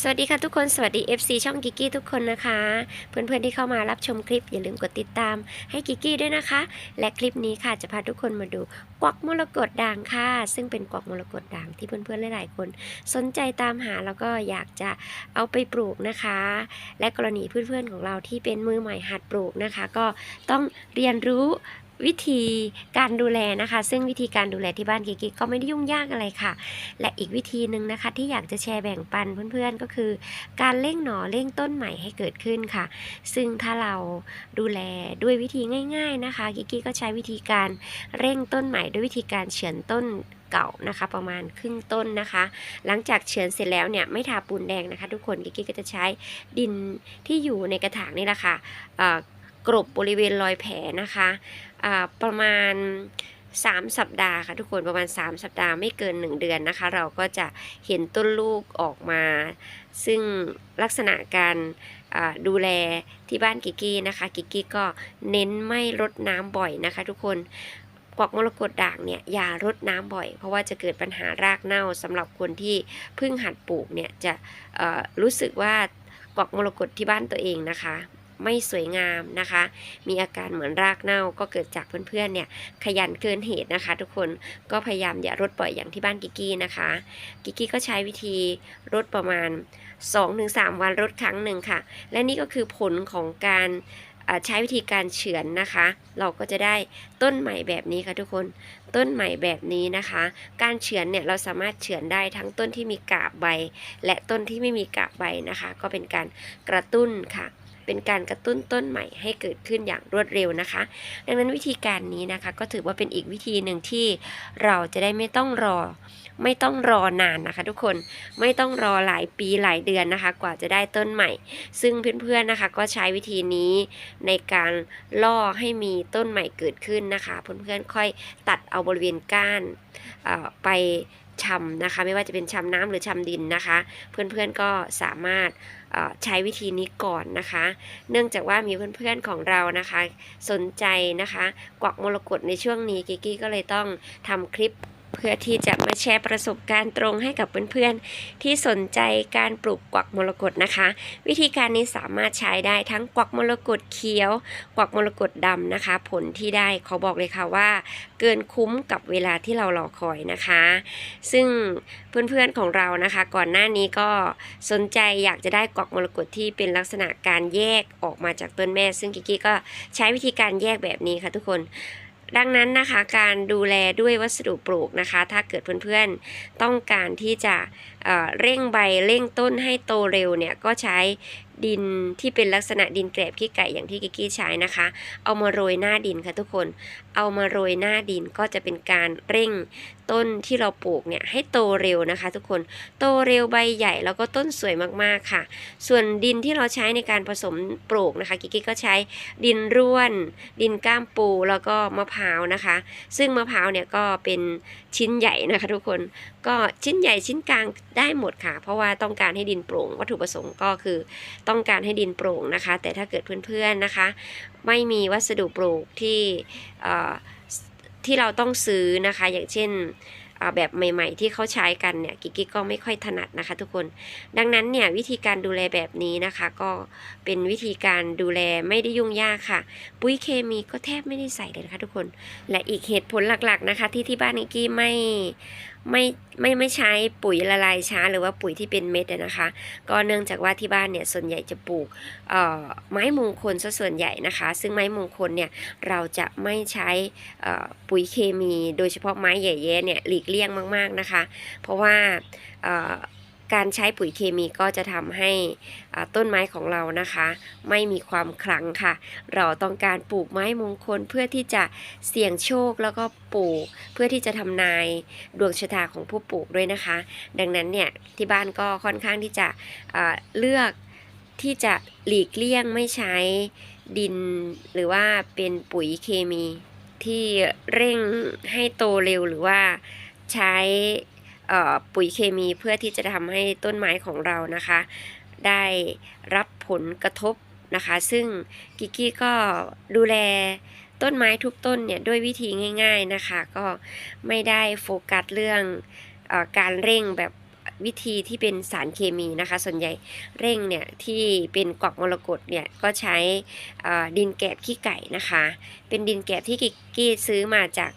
สวัสดีค่ะทุกคนสวัสดี FC ช่องกิกกี้ทุกคนนะคะ เพื่อนๆที่เข้ามารับชมคลิปอย่าลืมกดติดตามให้กิกกี้ด้วยนะคะ และคลิปนี้ค่ะจะพาทุกคนมาดูกวักมรกตด่างค่ะ ซึ่งเป็นกวักมรกตด่างที่เพื่อนๆหลายๆคน สนใจตามหาแล้วก็อยากจะเอาไปปลูกนะคะ และกรณีเพื่อนๆของเราที่เป็นมือใหม่หัดปลูกนะคะ ก็ต้องเรียนรู้ วิธีการดูแลนะคะ ซึ่งวิธีการดูแลที่บ้านกิกิก็ไม่ได้ยุ่งยากอะไรค่ะ และอีกวิธีหนึ่งนะคะ ที่อยากจะแชร์แบ่งปันเพื่อนๆก็คือ การเร่งหน่อเร่งต้นใหม่ให้เกิดขึ้นค่ะ ซึ่งถ้าเราดูแลด้วยวิธีง่าย ๆนะคะกิกิก็ใช้วิธีการเร่งต้นใหม่ด้วยวิธีการเฉือนต้นเก่านะคะประมาณครึ่งต้นนะคะ หลังจากเฉือนเสร็จแล้วเนี่ยไม่ทาปูนแดงนะคะ ทุกคนกิกิก็จะใช้ดินที่อยู่ในกระถางนี่แหละค่ะเอ่อ กรบบริเวณรอยแผลนะคะประมาณ 3 สัปดาห์ค่ะทุกคนประมาณ 3 สัปดาห์ไม่เกิน 1 เดือนนะคะ เราก็จะเห็นต้นลูกออกมา ซึ่งลักษณะการดูแลที่บ้านกิกกี้นะคะกิกกี้ก็เน้นไม่รดน้ำบ่อยนะคะ ทุกคนกวักมรกตด่างเนี่ยอย่ารดน้ำบ่อย เพราะว่าจะเกิดปัญหารากเน่าสำหรับคนที่เพิ่งหัดปลูกเนี่ยจะรู้สึกว่ากวักมรกตที่บ้านตัวเองนะคะ ไม่สวยงามนะคะ มีอาการเหมือนรากเน่าก็เกิดจากเพื่อนๆเนี่ยขยันเกินเหตุนะคะ ทุกคนก็พยายามอย่ารดบ่อยอย่างที่บ้านกิกกี้นะคะ กิกกี้ก็ใช้วิธีรดประมาณ 2-3 วันรดครั้งหนึ่งค่ะ และนี่ก็คือผลของการใช้วิธีการเฉือนนะคะ เราก็จะได้ต้นใหม่แบบนี้ค่ะทุกคน ต้นใหม่แบบนี้นะคะ การเฉือนเนี่ยเราสามารถเฉือนได้ทั้งต้นที่มีกาบใบ และต้นที่ไม่มีกาบใบนะคะ ก็เป็นการกระตุ้นค่ะ เป็นการกระตุ้นต้นใหม่ให้เกิดขึ้นอย่างรวดเร็วนะคะ ดังนั้นวิธีการนี้นะคะ ก็ถือว่าเป็นอีกวิธีหนึ่งที่เราจะได้ไม่ต้องรอ ไม่ต้องรอนานนะคะ ทุกคนไม่ต้องรอหลายปีหลายเดือนนะคะ กว่าจะได้ต้นใหม่ ซึ่งเพื่อนๆนะคะ ก็ใช้วิธีนี้ในการล่อให้มีต้นใหม่เกิดขึ้นนะคะเพื่อนๆค่อยตัดเอาบริเวณก้านไป ชำนะคะ ไม่ว่าจะเป็นชำน้ำหรือชำดินนะคะ เพื่อนๆก็สามารถใช้วิธีนี้ก่อนนะคะ เนื่องจากว่ามีเพื่อนๆของเรานะคะ สนใจนะคะ กวักมรกตในช่วงนี้กิกกี้ก็เลยต้องทำคลิป เพื่อที่จะมาแชร์ประสบการณ์ตรงให้กับเพื่อนๆ ที่สนใจการปลูกกวักมรกตนะคะ วิธีการนี้สามารถใช้ได้ทั้งกวักมรกตเขียว กวักมรกตดำนะคะ ผลที่ได้ขอบอกเลยค่ะว่า เกินคุ้มกับเวลาที่เรารอคอยนะคะ ซึ่งเพื่อนๆของเรานะคะ ก่อนหน้านี้ก็สนใจอยากจะได้กวักมรกตที่เป็นลักษณะการแยกออกมาจากต้นแม่ ซึ่งกิกกี้ก็ใช้วิธีการแยกแบบนี้ค่ะทุกคน ดังนั้นนะคะการดูแลด้วยวัสดุปลูกนะคะ ถ้าเกิดเพื่อนๆต้องการที่จะ เร่งใบเร่งต้นให้โตเร็วเนี่ยก็ใช้ดินที่เป็นลักษณะดินแกลบขี้ไก่อย่างที่กิกกี้ใช้นะคะ เอามาโรยหน้าดินค่ะทุกคน เอามาโรยหน้าดินก็จะเป็นการเร่งต้นที่เราปลูกเนี่ยให้โตเร็วนะคะ ทุกคน โตเร็วใบใหญ่แล้วก็ต้นสวยมากๆค่ะ ส่วนดินที่เราใช้ในการผสมปลูกนะคะกิกกี้ก็ใช้ดินร่วน ดินก้ามปูแล้วก็มะพร้าวนะคะ ซึ่งมะพร้าวเนี่ยก็เป็นชิ้นใหญ่นะคะ ทุกคน ก็ชิ้นใหญ่ชิ้นกลางได้หมดค่ะ เพราะว่าต้องการให้ดินโปร่ง วัตถุประสงค์ก็คือ ต้องการให้ดินโปร่งนะคะ แต่ถ้าเกิดเพื่อนๆนะคะ ไม่มีวัสดุปลูกที่ที่เราต้องซื้อนะคะ อย่างเช่นแบบใหม่ ๆ ที่เขาใช้กันเนี่ยกิกกี้ก็ไม่ค่อยถนัดนะคะ ทุกคน ดังนั้นเนี่ยวิธีการดูแลแบบนี้นะคะ ก็เป็นวิธีการดูแลไม่ได้ยุ่งยากค่ะ ปุ๋ยเคมีก็แทบไม่ได้ใส่เลยนะคะทุกคน และอีกเหตุผลหลักๆนะคะ ที่ที่บ้านนิกกี้ไม่ ไม่ไม่ไม่ใช้ปุ๋ยละลายช้า หรือว่าปุ๋ยที่เป็นเม็ดนะคะ ก็เนื่องจากว่าที่บ้านเนี่ยส่วนใหญ่จะปลูกเอ่อไม้มงคลซะส่วนใหญ่นะคะ ซึ่งไม้มงคลเนี่ยเราจะไม่ใช้เอ่อปุ๋ยเคมี โดยเฉพาะไม้ใหญ่แย่เนี่ยหลีกเลี่ยงมากๆนะคะ เพราะว่าเอ่อ การใช้ปุ๋ยเคมีก็จะทำให้ต้นไม้ของเรานะคะ ไม่มีความขลังค่ะ เราต้องการปลูกไม้มงคลเพื่อที่จะเสี่ยงโชคแล้วก็ปลูก เพื่อที่จะทำนายดวงชะตาของผู้ปลูกด้วยนะคะ ดังนั้นเนี่ยที่บ้านก็ค่อนข้างที่จะเลือกที่จะหลีกเลี่ยงไม่ใช้ดิน หรือว่าเป็นปุ๋ยเคมีที่เร่งให้โตเร็วหรือว่าใช้ ปุ๋ยเคมีเพื่อที่จะทำให้ต้นไม้ของเรานะคะ ได้รับผลกระทบนะคะ ซึ่งกิกกี้ก็ดูแลต้นไม้ทุกต้นเนี่ยด้วยวิธีง่าย ๆนะคะ ก็ไม่ได้โฟกัสเรื่องอการเร่งแบบวิธีที่เป็นสารเคมีนะคะ ส่วนใหญ่เร่งเนี่ยที่เป็นกวักมรกตเนี่ยก็ใช้ดินแกบขี้ไก่นะคะ เป็นดินแกบที่กิกกี้ซื้อมาจาก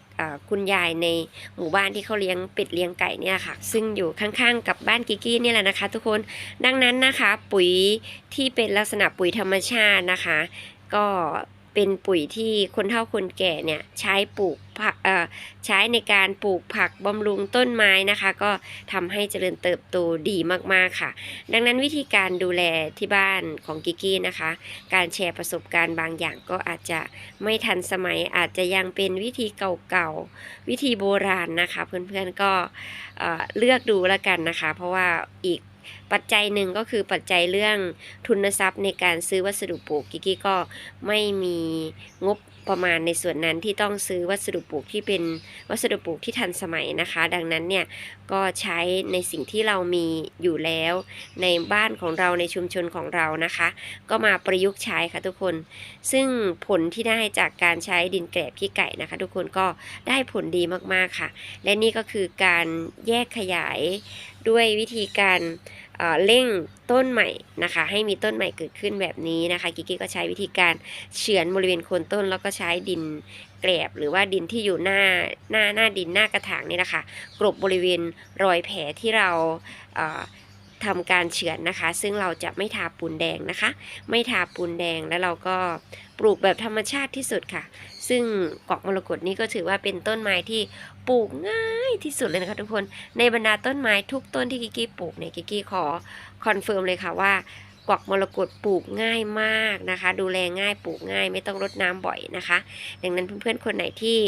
คุณยายในหมู่บ้านที่เขาเลี้ยงเป็ดเลี้ยงไก่เนี่ยค่ะ ซึ่งอยู่ข้างๆ กับบ้านกิกกี้เนี่ยแหละนะคะ ทุกคนดังนั้นนะคะ ปุ๋ยที่เป็นลักษณะปุ๋ยธรรมชาตินะคะ ก็ เป็นปุ๋ยที่คนเฒ่าคนแก่เนี่ยใช้ปลูกผักเอ่อใช้ในการปลูกผักบำรุงต้นไม้นะคะ ก็ทำให้เจริญเติบโตดีมากๆค่ะ ดังนั้นวิธีการดูแลที่บ้านของกิกกี้นะคะ การแชร์ประสบการณ์บางอย่างก็อาจจะไม่ทันสมัยอาจจะยังเป็นวิธีเก่าๆ วิธีโบราณนะคะ เพื่อนๆก็เอ่อเลือกดูแล้วกันนะคะ เพราะว่าอีก ปัจจัยหนึ่งก็คือปัจจัยเรื่องทุนทรัพย์ในการซื้อวัสดุปลูกกิกกี้ก็ไม่มีงบประมาณในส่วนนั้นที่ต้องซื้อวัสดุปลูกที่เป็นวัสดุปลูกที่ทันสมัยนะคะ ดังนั้นเนี่ยก็ใช้ในสิ่งที่เรามีอยู่แล้ว ในบ้านของเราในชุมชนของเรานะคะ ก็มาประยุกต์ใช้ค่ะทุกคน ซึ่งผลที่ได้จากการใช้ดินแกลบขี้ไก่นะคะ ทุกคนก็ได้ผลดีมากๆค่ะ และนี่ก็คือการแยกขยาย ด้วยวิธีการเอ่อเร่งต้นใหม่นะคะ ให้มีต้นใหม่เกิดขึ้นแบบนี้นะคะกิกกี้ก็ใช้วิธีการเฉือนบริเวณโคนต้น แล้วก็ใช้ดินแกลบหรือว่าดินที่อยู่หน้าหน้าหน้าดินหน้ากระถางนี่นะคะกลบบริเวณรอยแผลที่เราเอ่อ ทำการเฉือนนะคะ ซึ่งเราจะไม่ทาปูนแดงนะคะ ไม่ทาปูนแดงแล้วเราก็ปลูกแบบธรรมชาติที่สุดค่ะ ซึ่งกอกมรกตนี้ก็ถือว่าเป็นต้นไม้ที่ปลูกง่ายที่สุดเลยนะคะทุกคนในบรรดาต้นไม้ทุกต้นที่กิกกี้ปลูกเนี่ยกิกกี้ขอคอนเฟิร์มเลยค่ะว่า กวักมรกตปลูกง่ายมากนะคะ ดูแลง่ายปลูกง่าย ไม่ต้องรดน้ำบ่อยนะคะ ดังนั้นเพื่อนๆคนไหนที่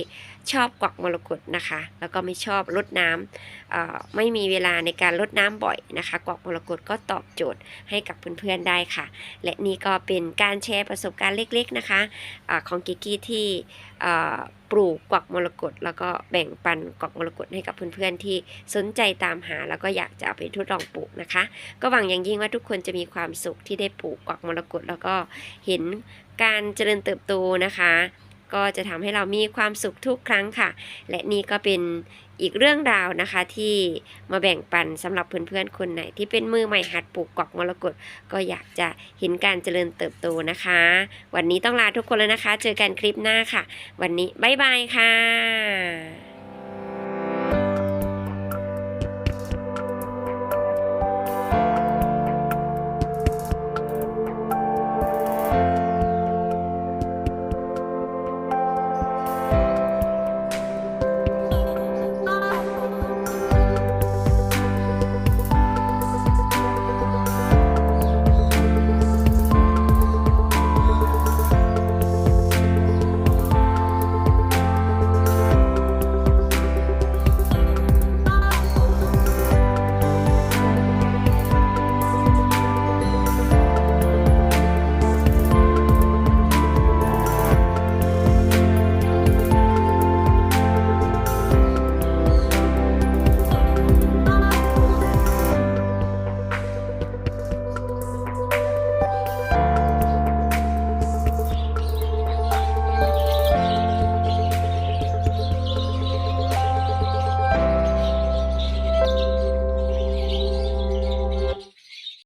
ชอบกวักมรกตนะคะ แล้วก็ไม่ชอบรดน้ำเอ่อไม่มีเวลาในการรดน้ำบ่อยนะคะ กวักมรกตก็ตอบโจทย์ให้กับเพื่อนๆได้ค่ะ และนี่ก็เป็นการแชร์ประสบการณ์เล็ก ๆนะคะอาของกิกกี้ที่ปลูกกวักมรกตแล้วก็แบ่งปันกวักมรกตให้กับเพื่อนๆที่สนใจตามหา แล้วก็อยากจะเอาไปทดลองปลูกนะคะ ก็หวังอย่างยิ่งว่าทุกคนจะมีความสสุขที่ได้ปลูกกวักมรกตแล้วก็เห็นการเจริญเติบโตนะคะ ก็จะทำให้เรามีความสุขทุกครั้งค่ะ และนี่ก็เป็นอีกเรื่องราวนะคะที่มาแบ่งปันสำหรับเพื่อนๆคนไหน ที่เป็นมือใหม่หัดปลูกกวักมรกตก็อยากจะเห็นการเจริญเติบโตนะคะ วันนี้ต้องลาทุกคนแล้วนะคะ เจอกันคลิปหน้าค่ะ วันนี้บ๊ายบายค่ะ